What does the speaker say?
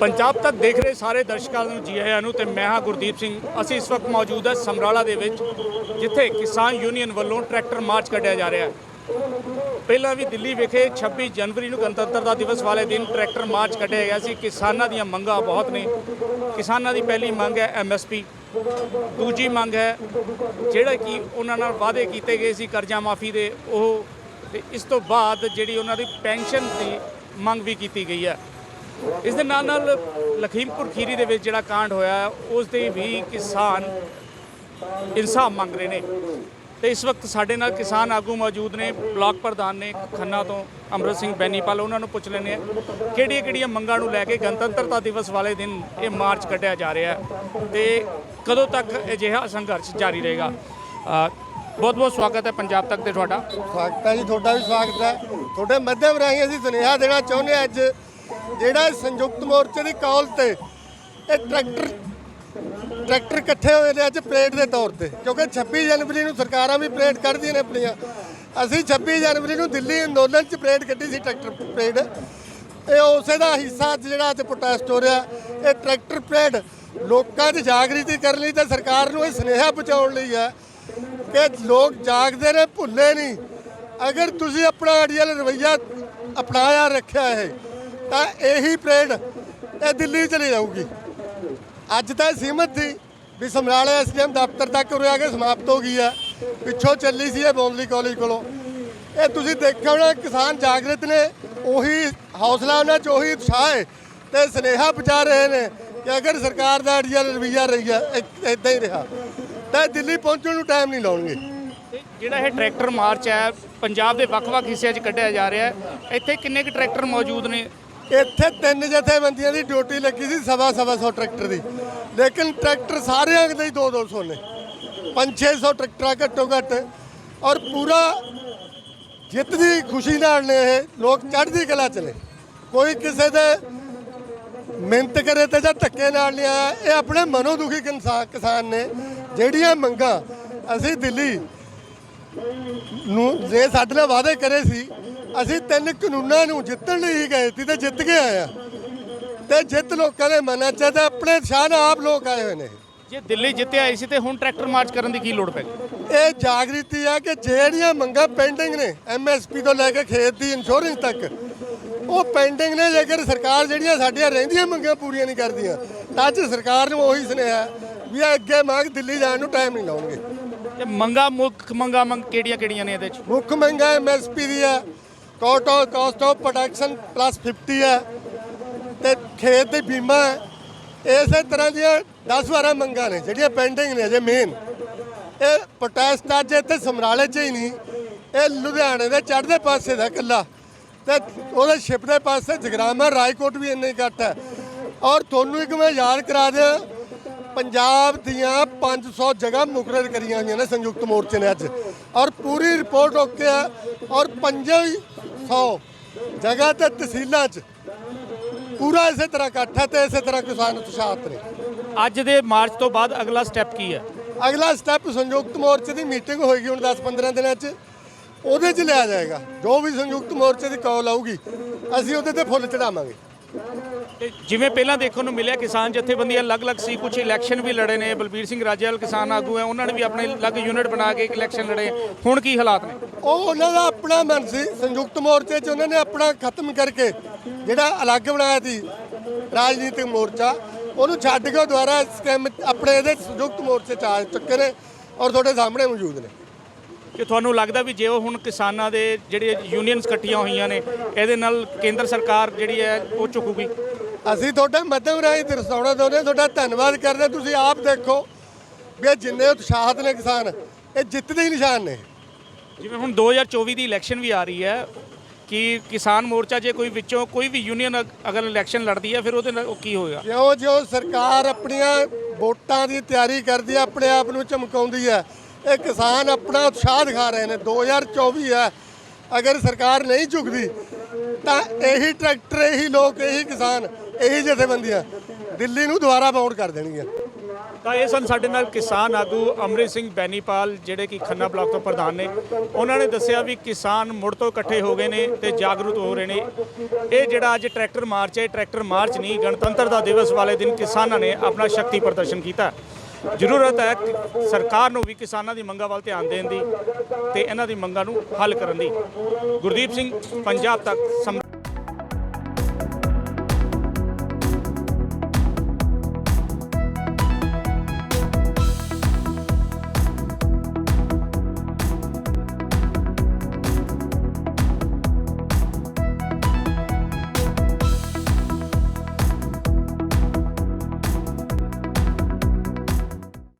ਪੰਜਾਬ ਤੱਕ ਦੇਖ ਰਹੇ ਸਾਰੇ ਦਰਸ਼ਕਾਂ ਨੂੰ, ਜੀ ਆਇਆਂ ਨੂੰ ਤੇ ਮੈਂ ਹਾਂ ਗੁਰਦੀਪ ਸਿੰਘ। ਅਸੀਂ ਇਸ ਵਕਤ ਮੌਜੂਦ ਹਾਂ ਸਮਰਾਲਾ ਦੇ ਵਿੱਚ, ਜਿੱਥੇ ਕਿਸਾਨ ਯੂਨੀਅਨ ਵੱਲੋਂ ਟਰੈਕਟਰ ਮਾਰਚ ਕੱਢਿਆ ਜਾ ਰਿਹਾ ਹੈ। ਪਹਿਲਾਂ ਵੀ ਦਿੱਲੀ ਵਿਖੇ 26 ਜਨਵਰੀ ਨੂੰ ਗਣਤੰਤਰਤਾ ਦਿਵਸ ਵਾਲੇ ਦਿਨ ਟਰੈਕਟਰ ਮਾਰਚ ਕੱਢਿਆ ਗਿਆ ਸੀ। ਕਿਸਾਨਾਂ ਦੀਆਂ ਮੰਗਾਂ ਬਹੁਤ ਨੇ। ਕਿਸਾਨਾਂ ਦੀ ਪਹਿਲੀ ਮੰਗ ਹੈ ਐਮਐਸਪੀ ਦੂਜੀ ਮੰਗ ਹੈ ਜਿਹੜਾ ਕਿ ਉਹਨਾਂ ਨਾਲ ਵਾਅਦੇ ਕੀਤੇ ਗਏ ਸੀ ਕਰਜ਼ਾ ਮਾਫੀ ਦੇ ਉਹ ਤੇ ਇਸ ਤੋਂ ਬਾਅਦ ਜਿਹੜੀ ਉਹਨਾਂ ਦੀ ਪੈਨਸ਼ਨ ਦੀ ਮੰਗ ਵੀ ਕੀਤੀ ਗਈ ਹੈ। ਇਸ ਦੇ ਨਾਲ ਨਾਲ ਲਖੀਮਪੁਰ ਖੀਰੀ ਦੇ ਵਿੱਚ ਜਿਹੜਾ ਕਾਂਡ ਹੋਇਆ, ਉਸ 'ਤੇ ਵੀ ਕਿਸਾਨ ਇਨਸਾਫ ਮੰਗ ਰਹੇ ਨੇ। ਤੇ ਇਸ ਵਕਤ ਸਾਡੇ ਨਾਲ ਕਿਸਾਨ ਆਗੂ ਮੌਜੂਦ ਨੇ, ਬਲਾਕ ਪ੍ਰਧਾਨ ਨੇ ਖੰਨਾ ਤੋਂ ਅਮਰਤ ਸਿੰਘ ਬੈਨੀਪਾਲ, ਉਹਨਾਂ ਨੂੰ ਪੁੱਛ ਲੈਂਦੇ ਆ ਕਿਹੜੀਆਂ ਕਿਹੜੀਆਂ ਮੰਗਾਂ ਨੂੰ ਲੈ ਕੇ ਗਣਤੰਤਰਤਾ ਦਿਵਸ ਵਾਲੇ ਦਿਨ ਇਹ ਮਾਰਚ ਕੱਢਿਆ ਜਾ ਰਿਹਾ ਹੈ ਤੇ ਕਦੋਂ ਤੱਕ ਅਜਿਹਾ ਸੰਘਰਸ਼ ਜਾਰੀ ਰਹੇਗਾ? ਬਹੁਤ ਬਹੁਤ ਸਵਾਗਤ ਹੈ ਪੰਜਾਬ ਤੱਕ ਤੇ ਤੁਹਾਡਾ। ਸਵਾਗਤ ਹੈ ਜੀ, ਤੁਹਾਡਾ ਵੀ ਸਵਾਗਤ ਹੈ। ਤੁਹਾਡੇ ਮਾਧਿਅਮ ਰਾਹੀਂ ਅਸੀਂ ਸੁਨੇਹਾ ਦੇਣਾ ਚਾਹੁੰਦੇ ਹਾਂ ਅੱਜ ਜਿਹੜਾ ਸੰਯੁਕਤ ਮੋਰਚੇ ਦੀ ਕਾਲ ਤੇ ਇਹ ਟਰੈਕਟਰ ਟਰੈਕਟਰ ਇਕੱਠੇ ਹੋਏ ਨੇ ਅੱਜ ਪਰੇਡ ਦੇ ਤੌਰ ਤੇ, ਕਿਉਂਕਿ 26 ਜਨਵਰੀ ਨੂੰ ਸਰਕਾਰਾਂ ਵੀ ਪਰੇਡ ਕੱਢਦੀਆਂ ਨੇ ਆਪਣੀਆਂ। ਅਸੀਂ 26 ਜਨਵਰੀ ਨੂੰ ਦਿੱਲੀ ਅੰਦੋਲਨ 'ਚ ਪਰੇਡ ਕੱਢੀ ਸੀ ਟਰੈਕਟਰ ਪਰੇਡ। ਇਹ ਉਸੇ ਦਾ ਹਿੱਸਾ ਅੱਜ ਜਿਹੜਾ ਅੱਜ ਪ੍ਰੋਟੈਸਟ ਹੋ ਰਿਹਾ। ਇਹ ਟਰੈਕਟਰ ਪਰੇਡ ਲੋਕਾਂ 'ਚ ਜਾਗਰਤੀ ਕਰਨ ਲਈ ਤੇ ਸਰਕਾਰ ਨੂੰ ਇਹ ਸੁਨੇਹਾ ਪਹੁੰਚਾਉਣ ਲਈ ਹੈ ਕਿ ਲੋਕ ਜਾਗਦੇ ਨੇ, ਭੁੱਲੇ ਨਹੀਂ। ਅਗਰ ਤੁਸੀਂ ਆਪਣਾ ਅੜੀਅਲ ਰਵਈਆ ਅਪਣਾਇਆ, ਰੱਖਿਆ ਹੈ ਤਾਂ ਇਹੀ ਪਰੇਡ ਇਹ ਦਿੱਲੀ ਚਲੀ ਜਾਊਗੀ। ਅੱਜ ਤਾਂ ਇਹ ਸੀਮਤ ਸੀ ਵੀ ਸਮਰਾਲੇ ਐਸਡੀਐਮ ਦਫ਼ਤਰ ਤੱਕ ਉਰੇ ਆ ਕੇ ਸਮਾਪਤ ਹੋ ਗਈ ਹੈ ਪਿੱਛੋਂ ਚੱਲੀ ਸੀ ਇਹ ਬੌਂਦਲੀ ਕਾਲਜ ਕੋਲੋਂ। ਇਹ ਤੁਸੀਂ ਦੇਖਿਆ ਹੋਣਾ, ਕਿਸਾਨ ਜਾਗਰਤ ਨੇ ਉਹੀ ਹੌਸਲਾ ਉਹਨਾਂ 'ਚ, ਉਹੀ ਉਤਸ਼ਾਹ ਹੈ ਤੇ ਸਨੇਹਾ ਪਹੁੰਚਾ ਰਹੇ ਨੇ ਕਿ ਅਗਰ ਸਰਕਾਰ ਦਾ ਅੜੀਆ ਰਵਈਆ ਰਹੀ ਹੈ ਇਦਾਂ ਹੀ ਰਿਹਾ। ਤਾਂ ਇਹ ਦਿੱਲੀ ਪਹੁੰਚਣ ਨੂੰ ਟਾਈਮ ਨਹੀਂ ਲਾਉਣਗੇ। ਜਿਹੜਾ ਇਹ ਟਰੈਕਟਰ ਮਾਰਚ ਹੈ, ਪੰਜਾਬ ਦੇ ਵੱਖ-ਵੱਖ ਹਿੱਸਿਆਂ 'ਚ ਕੱਢਿਆ ਜਾ ਰਿਹਾ ਹੈ। ਇੱਥੇ ਕਿੰਨੇ ਕੁ ਟਰੈਕਟਰ ਮੌਜੂਦ ਨੇ? ਇੱਥੇ ਤਿੰਨ ਜਥੇਬੰਦੀਆਂ ਦੀ ਡਿਊਟੀ ਲੱਗੀ ਸੀ, ਸਵਾ ਸਵਾ ਸੌ ਟਰੈਕਟਰ ਦੀ। ਲੇਕਿਨ ਟਰੈਕਟਰ ਸਾਰਿਆਂ ਦੇ ਹੀ 2-200 ਨੇ। 5-600 ਟਰੈਕਟਰਾਂ ਘੱਟੋ ਘੱਟ। ਔਰ ਪੂਰਾ ਜਿੱਤ ਦੀ ਖੁਸ਼ੀ ਨਾਲ ਨੇ ਇਹ, ਲੋਕ ਚੜ੍ਹਦੀ ਕਲਾ ਚ ਨੇ। ਕੋਈ ਕਿਸੇ ਦੇ ਮਿਹਨਤ ਕਰੇ ਤੇ ਜਾਂ ਧੱਕੇ ਨਾਲ ਨਹੀਂ ਆਇਆ, ਇਹ ਆਪਣੇ ਮਨੋ ਦੁਖੀ ਕਿਸਾਨ ਨੇ। ਜਿਹੜੀਆਂ ਮੰਗਾਂ ਅਸੀਂ ਦਿੱਲੀ ਨੂੰ ਜੇ ਸਾਡੇ ਨਾਲ ਵਾਅਦੇ ਕਰੇ ਸੀ ਅਸੀਂ ਤਿੰਨ ਕਾਨੂੰਨਾਂ ਨੂੰ ਜਿੱਤਣ ਲਈ ਹੀ ਗਏ ਸੀ ਤੇ ਜਿੱਤ ਕੇ ਆਏ ਆ। ਤੇ ਜਿੱਤ ਲੋਕਾਂ ਦੇ ਮਨਾਂ 'ਚ ਤੇ ਆਪਣੇ ਸ਼ਾਨ ਆਪ ਲੋਕ ਆਏ ਹੋਏ ਨੇ। ਜੇ ਦਿੱਲੀ ਜਿੱਤਿਆ ਆਈ ਸੀ ਤੇ ਹੁਣ ਟਰੈਕਟਰ ਮਾਰਚ ਕਰਨ ਦੀ ਕੀ ਲੋੜ ਪੈ ਗਈ? ਇਹ ਜਾਗ੍ਰਿਤੀ ਆ ਕਿ ਜਿਹੜੀਆਂ ਮੰਗਾਂ ਪੈਂਡਿੰਗ ਨੇ ਐਮਐਸਪੀ ਤੋਂ ਲੈ ਕੇ ਖੇਤ ਦੀ ਇੰਸ਼ੋਰੈਂਸ ਤੱਕ ਉਹ ਪੈਂਡਿੰਗ ਨੇ ਜੇਕਰ ਸਰਕਾਰ ਜਿਹੜੀਆਂ ਸਾਡੀਆਂ ਰਹਿੰਦੀਆਂ ਮੰਗਾਂ ਪੂਰੀਆਂ ਨਹੀਂ ਕਰਦੀਆਂ ਤਾਂ ਅੱਜ ਸਰਕਾਰ ਨੂੰ ਉਹੀ ਸੁਨੇਹਾ ਵੀ ਅੱਗੇ ਮੰਗ ਦਿੱਲੀ ਜਾਣ ਨੂੰ ਟਾਈਮ ਨਹੀਂ ਲਾਉਣਗੇ। ਤੇ ਮੰਗਾ ਮੁੱਖ ਮੰਗਾ ਮੰਗ ਕਿਹੜੀਆਂ ਕਿਹੜੀਆਂ ਨੇ ਇਹਦੇ 'ਚ? ਮੁੱਖ ਮੰਗਾ ਐਮਐਸਪੀ ਦੀ ਹੈ cost of cost of protection plus 50 ਹੈ, ਤੇ ਖੇਤ ਦੀ ਬੀਮਾ ਹੈ। ਇਸੇ ਤਰ੍ਹਾਂ ਦੀਆਂ 10 12 ਮੰਗਾਂ ਨੇ, ਜਿਹੜੀਆਂ ਪੈਂਡਿੰਗ ਨੇ ਅਜੇ ਮੇਨ ਇਹ ਪ੍ਰੋਟੈਸਟ ਅੱਜ ਇੱਥੇ ਸਮਰਾਲੇ 'ਚ ਹੀ ਨਹੀਂ, ਇਹ ਲੁਧਿਆਣੇ ਦੇ ਚੜ੍ਹਦੇ ਪਾਸੇ ਦਾ ਇਕੱਲਾ। ਤੇ ਉਹਦੇ ਛਿਪ ਦੇ ਪਾਸੇ ਜਗਰਾਮਾ ਰਾਏਕੋਟ ਵੀ ਇੰਨੇ ਘੱਟ ਹੈ। ਔਰ ਤੁਹਾਨੂੰ ਇੱਕ ਮੈਂ ਯਾਦ ਕਰਾ ਦਿਆਂ ਪੰਜਾਬ ਦੀਆਂ 500 ਜਗ੍ਹਾ ਮੁਕਰਰ ਕਰੀਆਂ ਹੋਈਆਂ ਨੇ ਸੰਯੁਕਤ ਮੋਰਚੇ ਨੇ ਅੱਜ। ਔਰ ਪੂਰੀ ਰਿਪੋਰਟ ਓਕੇ ਹੈ ਔਰ 500 ਜਗ੍ਹਾ ਤੇ ਤਹਿਸੀਲਾਂ 'ਚ ਪੂਰਾ ਇਸੇ ਤਰ੍ਹਾਂ ਇਕੱਠ ਹੈ ਤੇ ਇਸੇ ਤਰ੍ਹਾਂ ਕਿਸਾਨ ਉਤਸ਼ਾਹਤ ਨੇ। ਅੱਜ ਦੇ ਮਾਰਚ ਤੋਂ ਬਾਅਦ ਅਗਲਾ ਸਟੈਪ ਕੀ ਹੈ? ਅਗਲਾ ਸਟੈਪ ਸੰਯੁਕਤ ਮੋਰਚੇ ਦੀ ਮੀਟਿੰਗ ਹੋਏਗੀ ਹੁਣ 10-15 ਦਿਨਾਂ 'ਚ। ਉਹਦੇ 'ਚ ਲਿਆ ਜਾਏਗਾ। ਜੋ ਵੀ ਸੰਯੁਕਤ ਮੋਰਚੇ ਦੀ ਕਾਲ ਆਊਗੀ ਅਸੀਂ ਉਹਦੇ ਤੇ ਫੁੱਲ ਚੜਾਵਾਂਗੇ ਤੇ ਜਿਵੇਂ ਪਹਿਲਾਂ ਦੇਖਣ ਨੂੰ ਮਿਲਿਆ, ਕਿਸਾਨ ਜਥੇਬੰਦੀਆਂ ਅਲੱਗ-ਅਲੱਗ ਸੀ ਕੁਝ ਇਲੈਕਸ਼ਨ ਵੀ ਲੜੇ ਨੇ, ਬਲਬੀਰ ਸਿੰਘ ਰਾਜੇਵਾਲ ਕਿਸਾਨ ਆਗੂ ਹੈ, ਉਹਨਾਂ ਨੇ ਵੀ ਆਪਣੇ ਅਲੱਗ ਯੂਨਿਟ ਬਣਾ ਕੇ ਇਲੈਕਸ਼ਨ ਲੜੇ। ਹੁਣ ਕੀ ਹਾਲਾਤ ਨੇ? ਉਹ ਉਹਨਾਂ ਦਾ ਆਪਣਾ ਮਨ ਸੀ, ਸੰਯੁਕਤ ਮੋਰਚੇ 'ਚ ਉਹਨਾਂ ਨੇ ਆਪਣਾ ਖਤਮ ਕਰਕੇ ਜਿਹੜਾ ਅਲੱਗ ਬਣਾਇਆ ਸੀ ਰਾਜਨੀਤਿਕ ਮੋਰਚਾ, ਉਹਨੂੰ ਛੱਡ ਕੇ ਉਹ ਦੁਬਾਰਾ ਸਕੈਮ ਆਪਣੇ ਇਹਦੇ ਸੰਯੁਕਤ ਮੋਰਚੇ 'ਚ ਆ ਚੁੱਕੇ ਨੇ ਔਰ ਤੁਹਾਡੇ ਸਾਹਮਣੇ ਮੌਜੂਦ ਨੇ। ਕਿ ਤੁਹਾਨੂੰ ਲੱਗਦਾ ਵੀ ਜੇ ਉਹ ਹੁਣ ਕਿਸਾਨਾਂ ਦੇ ਜਿਹੜੇ ਯੂਨੀਅਨਸ ਇਕੱਠੀਆਂ ਹੋਈਆਂ ਨੇ ਇਹਦੇ ਨਾਲ ਕੇਂਦਰ ਸਰਕਾਰ ਜਿਹੜੀ ਹੈ ਉਹ ਝੁਕੂਗੀ? ਅਸੀਂ ਤੁਹਾਡੇ ਮੱਧਮ ਰਾਹੀਂ ਦਰਸਾਉਣਾ ਚਾਹੁੰਦੇ ਹਾਂ ਤੁਹਾਡਾ ਧੰਨਵਾਦ ਕਰਦੇ। ਤੁਸੀਂ ਆਪ ਦੇਖੋ ਵੀ ਇਹ ਜਿੰਨੇ ਉਤਸ਼ਾਹਤ ਨੇ ਕਿਸਾਨ ਇਹ ਜਿੱਤ ਦੇ ਹੀ ਨਿਸ਼ਾਨ ਨੇ। ਜਿਵੇਂ ਹੁਣ 2024 ਦੀ ਇਲੈਕਸ਼ਨ ਵੀ ਆ ਰਹੀ ਹੈ ਕਿ ਕਿਸਾਨ ਮੋਰਚਾ ਜੇ ਕੋਈ ਵਿੱਚੋਂ ਕੋਈ ਵੀ ਯੂਨੀਅਨ ਅਗਰ ਇਲੈਕਸ਼ਨ ਲੜਦੀ ਹੈ ਫਿਰ ਉਹਦੇ ਨਾਲ ਕੀ ਹੋਏਗਾ? ਜਿਉਂ ਜਿਉਂ ਸਰਕਾਰ ਆਪਣੀਆਂ ਵੋਟਾਂ ਦੀ ਤਿਆਰੀ ਕਰਦੀ ਹੈ ਆਪਣੇ ਆਪ ਨੂੰ ਚਮਕਾਉਂਦੀ ਹੈ ਇਹ ਕਿਸਾਨ ਆਪਣਾ ਉਤਸ਼ਾਹ ਦਿਖਾ ਰਹੇ ਨੇ। 2024 ਹੈ। ਅਗਰ ਸਰਕਾਰ ਨਹੀਂ ਝੁਕਦੀ, ਤਾਂ ਇਹੀ ਟਰੈਕਟਰ, ਇਹੀ ਲੋਕ, ਇਹੀ ਕਿਸਾਨ, ਇਹੀ ਜਥੇਬੰਦੀਆਂ ਦਿੱਲੀ ਨੂੰ ਦੁਬਾਰਾ ਬਾਉਂਡ ਕਰ ਦੇਣਗੀਆਂ। ਤਾਂ ਇਹ ਸਨ ਸਾਡੇ ਨਾਲ ਕਿਸਾਨ ਆਗੂ ਅਮਰਿਤ ਸਿੰਘ ਬੈਨੀਪਾਲ, ਜਿਹੜੇ ਕਿ ਖੰਨਾ ਬਲਾਕ ਤੋਂ ਪ੍ਰਧਾਨ ਨੇ। ਉਹਨਾਂ ਨੇ ਦੱਸਿਆ ਵੀ ਕਿਸਾਨ ਮੁੜ ਤੋਂ ਇਕੱਠੇ ਹੋ ਗਏ ਨੇ ਤੇ ਜਾਗਰੂਕ ਹੋ ਰਹੇ ਨੇ। ਇਹ ਜਿਹੜਾ ਅੱਜ ਟਰੈਕਟਰ ਮਾਰਚ ਹੈ, ਇਹ ਟਰੈਕਟਰ ਮਾਰਚ ਨਹੀਂ ਗਣਤੰਤਰਤਾ ਦਿਵਸ ਵਾਲੇ ਦਿਨ ਕਿਸਾਨਾਂ ਨੇ ਆਪਣਾ ਸ਼ਕਤੀ ਪ੍ਰਦਰਸ਼ਨ ਕੀਤਾ। ਜ਼ਰੂਰਤ ਹੈ ਸਰਕਾਰ ਨੂੰ ਵੀ ਕਿਸਾਨਾਂ ਦੀ ਮੰਗਾਂ ਵੱਲ ਧਿਆਨ ਦੇਣ ਦੀ ਤੇ ਇਹਨਾਂ ਦੀ ਮੰਗਾਂ ਨੂੰ ਹੱਲ ਕਰਨ ਦੀ। ਗੁਰਦੀਪ ਸਿੰਘ, ਪੰਜਾਬ ਤੱਕ